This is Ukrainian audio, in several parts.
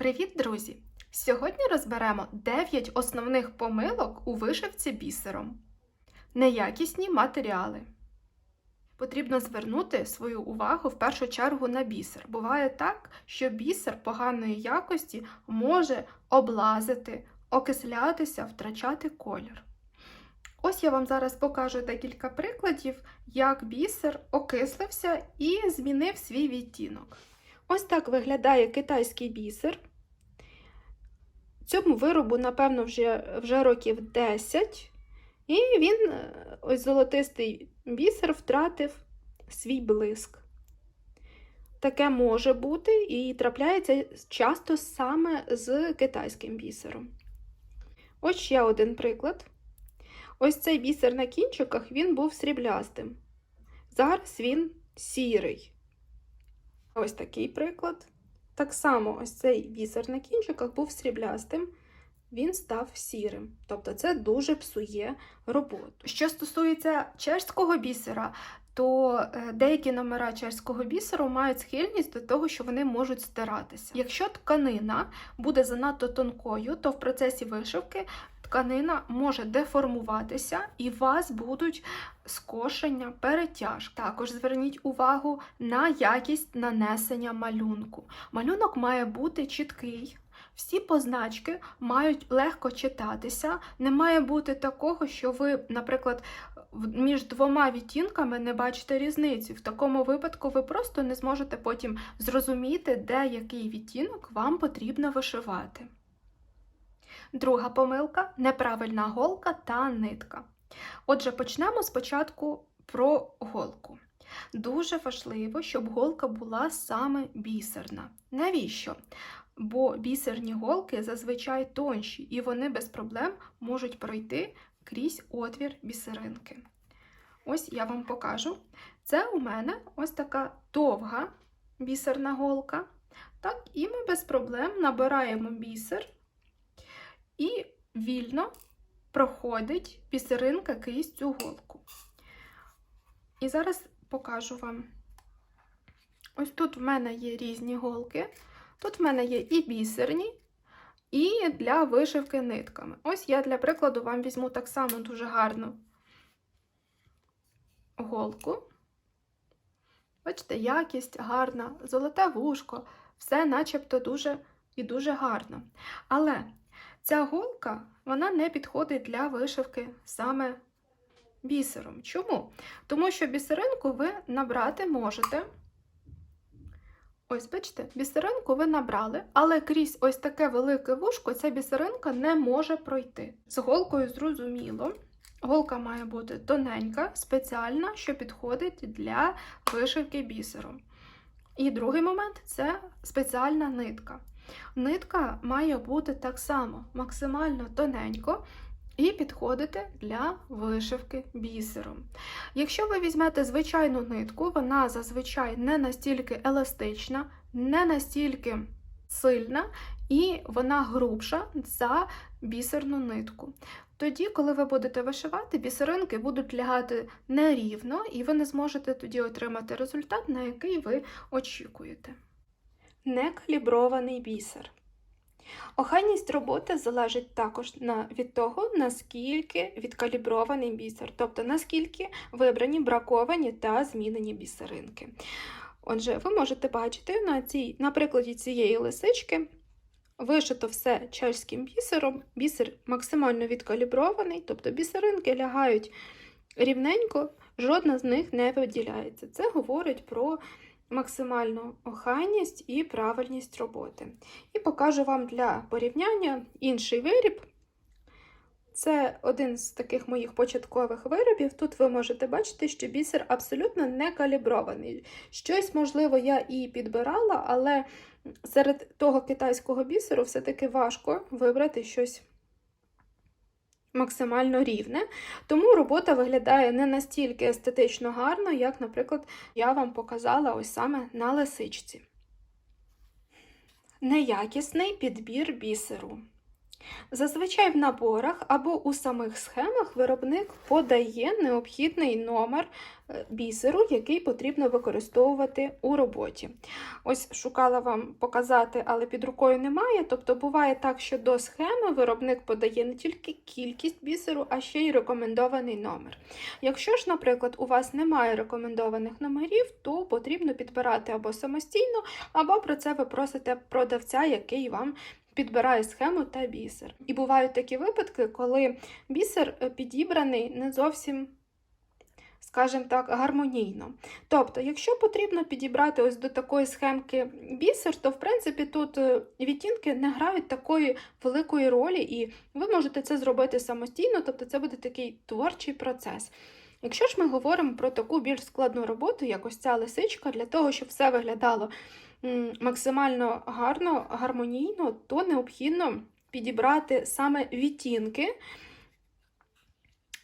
Привіт, друзі! Сьогодні розберемо 9 основних помилок у вишивці бісером. Неякісні матеріали. Потрібно звернути свою увагу в першу чергу на бісер. Буває так, що бісер поганої якості може облазити, окислятися, втрачати колір. Ось я вам зараз покажу декілька прикладів, як бісер окислився і змінив свій відтінок. Ось так виглядає китайський бісер. Цьому виробу, напевно, вже, вже років 10, і він, е, ось золотистий бісер, втратив свій блиск. Таке може бути і трапляється часто саме з китайським бісером. Ось ще один приклад. Ось цей бісер на кінчиках він був сріблястим. Зараз він сірий. Ось такий приклад. Так само, ось цей бісер на кінчиках був сріблястим, він став сірим. Тобто це дуже псує роботу. Що стосується чешського бісера, то е, деякі номера чешського бісеру мають схильність до того, що вони можуть стиратися. Якщо тканина буде занадто тонкою, то в процесі вишивки тканина може деформуватися і у вас будуть скошення, перетяжки. Також зверніть увагу на якість нанесення малюнку. Малюнок має бути чіткий. Всі позначки мають легко читатися. Не має бути такого, що ви, наприклад, між двома відтінками не бачите різниці. В такому випадку ви просто не зможете потім зрозуміти, де який відтінок вам потрібно вишивати. Друга помилка неправильна голка та нитка. Отже, почнемо спочатку про голку. Дуже важливо, щоб голка була саме бісерна. Навіщо? Бо бісерні голки зазвичай тонші, і вони без проблем можуть пройти крізь отвір бісеринки. Ось я вам покажу. Це у мене ось така довга бісерна голка. Так, І ми без проблем набираємо бісер і вільно проходить бісеринка крізь цю голку. І зараз покажу вам. Ось тут в мене є різні голки. Тут в мене є і бісерні, і для вишивки нитками. Ось я для прикладу вам візьму так само дуже гарну голку. Бачите, якість гарна, золоте вушко, все начебто дуже і дуже гарно. Але ця голка вона не підходить для вишивки саме бісером. Чому? Тому що бісеринку ви набрати можете. Ось, бачите, бісеринку ви набрали, але крізь ось таке велике вушко ця бісеринка не може пройти. З голкою зрозуміло. Голка має бути тоненька, спеціальна, що підходить для вишивки бісером. І другий момент це спеціальна нитка. Нитка має бути так само максимально тоненько і підходити для вишивки бісером. Якщо ви візьмете звичайну нитку, вона зазвичай не настільки еластична, не настільки сильна, і вона грубша за бісерну нитку. Тоді, коли ви будете вишивати, бісеринки будуть лягати нерівно, і ви не зможете тоді отримати результат, на який ви очікуєте. Некалібрований бісер. Охайність роботи залежить також від того, наскільки відкалібрований бісер, тобто наскільки вибрані, браковані та змінені бісеринки. Отже, ви можете бачити на, цій, на прикладі цієї лисички. Вишито все чеським бісером, бісер максимально відкалібрований, тобто бісеринки лягають рівненько, жодна з них не виділяється. Це говорить про максимальну охайність і правильність роботи. І покажу вам для порівняння інший виріб. Це один з таких моїх початкових виробів. Тут ви можете бачити, що бісер абсолютно не калібрований. Щось, можливо, я і підбирала, але серед того китайського бісеру все-таки важко вибрати щось максимально рівне. Тому робота виглядає не настільки естетично гарно, як, наприклад, я вам показала ось саме на лисичці. Неякісний підбір бісеру. Зазвичай в наборах або у самих схемах виробник подає необхідний номер е, бісеру, який потрібно використовувати у роботі. Ось шукала вам показати, але під рукою немає. Тобто буває так, що до схеми виробник подає не тільки кількість бісеру, а ще й рекомендований номер. Якщо ж, наприклад, у вас немає рекомендованих номерів, то потрібно підбирати або самостійно, або про це ви просите продавця, який вам підбирає схему та бісер. І бувають такі випадки, коли бісер е, підібраний не зовсім. Скажімо так, гармонійно. Тобто, якщо потрібно підібрати ось до такої схемки бісер, то в принципі тут е, відтінки не грають такої великої ролі, і ви можете це зробити самостійно, тобто це буде такий творчий процес. Якщо ж ми говоримо про таку більш складну роботу, як ось ця лисичка, для того, щоб все виглядало максимально гарно, гармонійно, то необхідно підібрати саме відтінки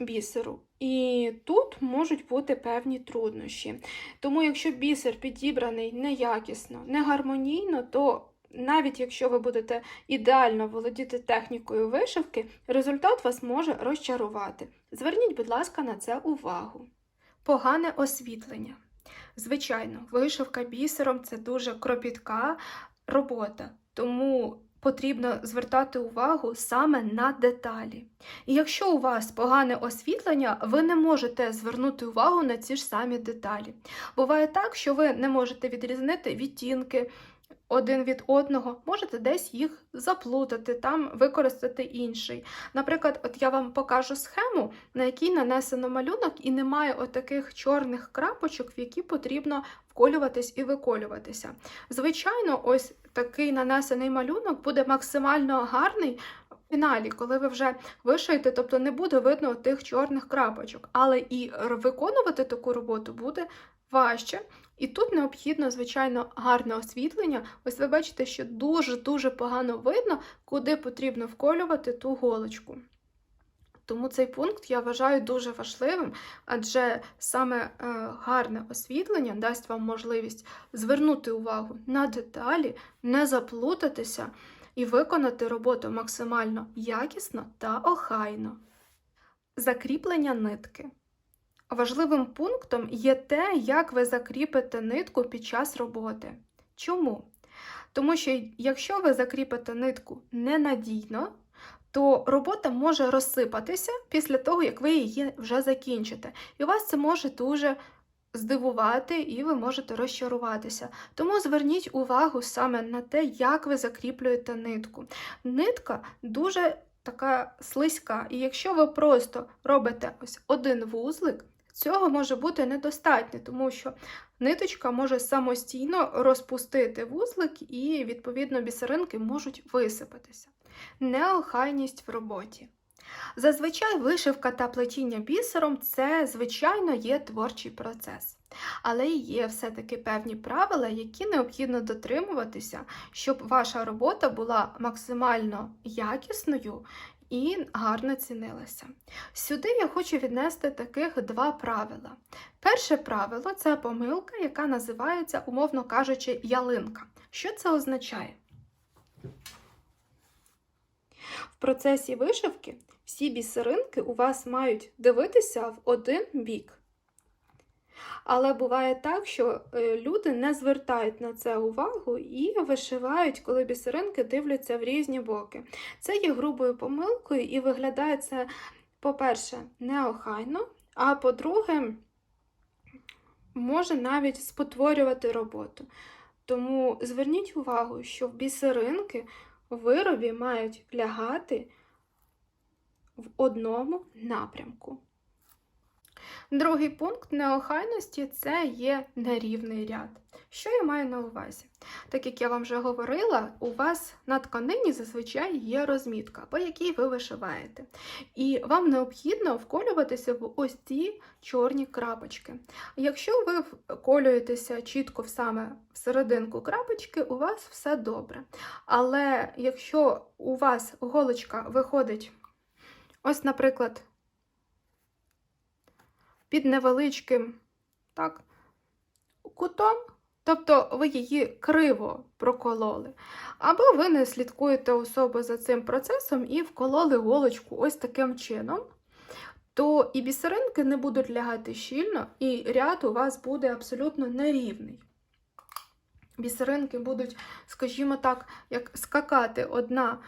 бісеру. І тут можуть бути певні труднощі. Тому, якщо бісер підібраний неякісно, негармонійно, то навіть якщо ви будете ідеально володіти технікою вишивки, результат вас може розчарувати. Зверніть, будь ласка, на це увагу. Погане освітлення. Звичайно, вишивка бісером це дуже кропітка робота, тому потрібно звертати увагу саме на деталі. І якщо у вас погане освітлення, ви не можете звернути увагу на ці ж самі деталі. Буває так, що ви не можете відрізнити відтінки один від одного, можете десь їх заплутати, там використати інший. Наприклад, от я вам покажу схему, на якій нанесено малюнок, і немає отаких чорних крапочок, в які потрібно вколюватись і виколюватися. Звичайно, ось такий нанесений малюнок буде максимально гарний. Фіналі, коли ви вже вишиєте, тобто не буде видно тих чорних крапочок, але і виконувати таку роботу буде важче. І тут необхідно, звичайно, гарне освітлення. Ось ви бачите, що дуже-дуже погано видно, куди потрібно вколювати ту голочку. Тому цей пункт я вважаю дуже важливим, адже саме е, гарне освітлення дасть вам можливість звернути увагу на деталі, не заплутатися і виконати роботу максимально якісно та охайно. Закріплення нитки. Важливим пунктом є те, як ви закріпите нитку під час роботи. Чому? Тому що якщо ви закріпите нитку ненадійно, то робота може розсипатися після того, як ви її вже закінчите. І вас це може дуже здивувати, і ви можете розчаруватися. Тому зверніть увагу саме на те, як ви закріплюєте нитку. Нитка дуже така слизька, і якщо ви просто робите ось один вузлик, Цього може бути недостатньо, тому що ниточка може самостійно розпустити вузлик, і, відповідно, бісеринки можуть висипатися. Неохайність в роботі. Зазвичай вишивка та плетіння бісером це, звичайно, є творчий процес. Але є все-таки певні правила, які необхідно дотримуватися, щоб ваша робота була максимально якісною і гарно цінилася. Сюди я хочу віднести таких два правила. Перше правило це помилка, яка називається, умовно кажучи, ялинка. Що це означає? В процесі вишивки всі бісеринки у вас мають дивитися в один бік. Але буває так, що е, люди не звертають на це увагу і вишивають, коли бісеринки дивляться в різні боки. Це є грубою помилкою і виглядає це, по-перше, неохайно, а по-друге, може навіть спотворювати роботу. Тому зверніть увагу, що в бісеринки виробі мають лягати в одному напрямку. Другий пункт неохайності це є нерівний ряд. Що я маю на увазі? Так як я вам вже говорила, у вас на тканині зазвичай є розмітка, по якій ви вишиваєте. І вам необхідно вколюватися в ось ці чорні крапочки. Якщо ви вколюєтеся чітко саме в серединку крапочки, у вас все добре. Але якщо у вас голочка виходить, ось, наприклад, під невеличким так, кутом, Тобто ви її криво прокололи. Або ви не слідкуєте особо за цим процесом і вкололи голочку ось таким чином, то і бісеринки не будуть лягати щільно, і ряд у вас буде абсолютно нерівний. Бісеринки будуть, скажімо так, як скакати одна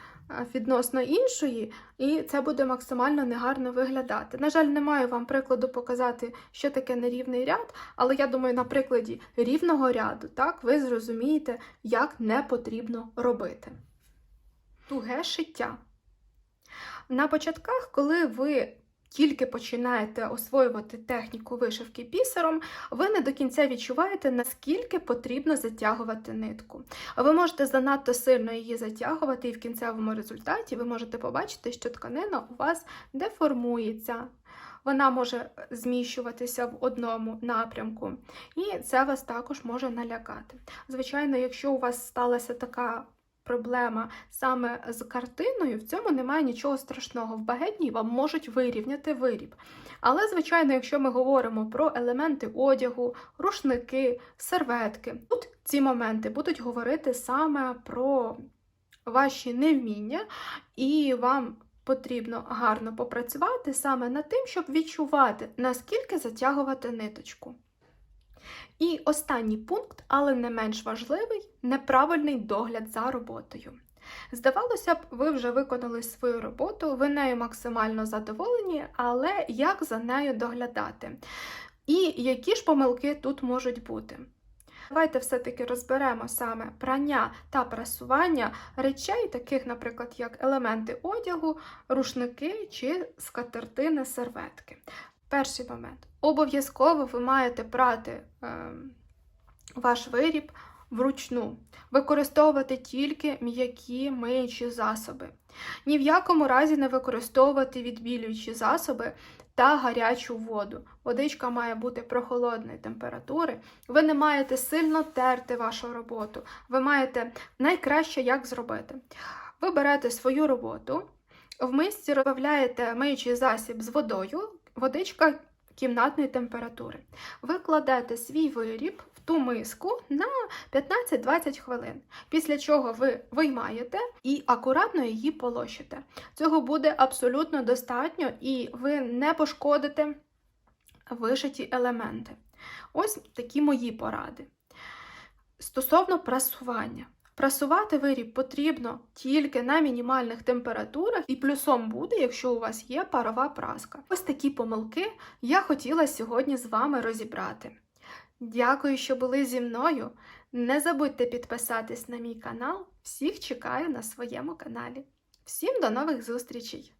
відносно іншої, і це буде максимально негарно виглядати. На жаль, не маю вам прикладу показати, що таке нерівний ряд, але я думаю, на прикладі рівного ряду, так, ви зрозумієте, як не потрібно робити. Туге шиття. На початках, коли ви тільки починаєте освоювати техніку вишивки бісером, ви не до кінця відчуваєте, наскільки потрібно затягувати нитку. Ви можете занадто сильно її затягувати, і в кінцевому результаті ви можете побачити, що тканина у вас деформується. Вона може зміщуватися в одному напрямку, і це вас також може налякати. Звичайно, якщо у вас сталася така проблема саме з картиною, в цьому немає нічого страшного. В багетній вам можуть вирівняти виріб. Але, звичайно, якщо ми говоримо про елементи одягу, рушники, серветки, тут ці моменти будуть говорити саме про ваші невміння, і вам потрібно гарно попрацювати саме над тим, щоб відчувати, наскільки затягувати ниточку. І останній пункт, але не менш важливий неправильний догляд за роботою. Здавалося б, ви вже виконали свою роботу, ви нею максимально задоволені, але як за нею доглядати? І які ж помилки тут можуть бути? Давайте все-таки розберемо саме прання та прасування речей, таких, наприклад, як елементи одягу, рушники чи скатертини серветки. Перший момент. Обов'язково ви маєте прати е, ваш виріб вручну, використовувати тільки м'які миючі засоби. Ні в якому разі не використовувати відбілюючі засоби та гарячу воду. Водичка має бути прохолодної температури. Ви не маєте сильно терти вашу роботу. Ви маєте найкраще як зробити. Ви берете свою роботу, в мисці розбавляєте миючий засіб з водою, водичка кімнатної температури. Ви кладете свій виріб в ту миску на 15-20 хвилин, після чого ви виймаєте і акуратно її полощите. Цього буде абсолютно достатньо, і ви не пошкодите вишиті елементи. Ось такі мої поради. Стосовно прасування. Прасувати виріб потрібно тільки на мінімальних температурах, і плюсом буде, якщо у вас є парова праска. Ось такі помилки я хотіла сьогодні з вами розібрати. Дякую, що були зі мною. Не забудьте підписатись на мій канал. Всіх чекаю на своєму каналі. Всім до нових зустрічей!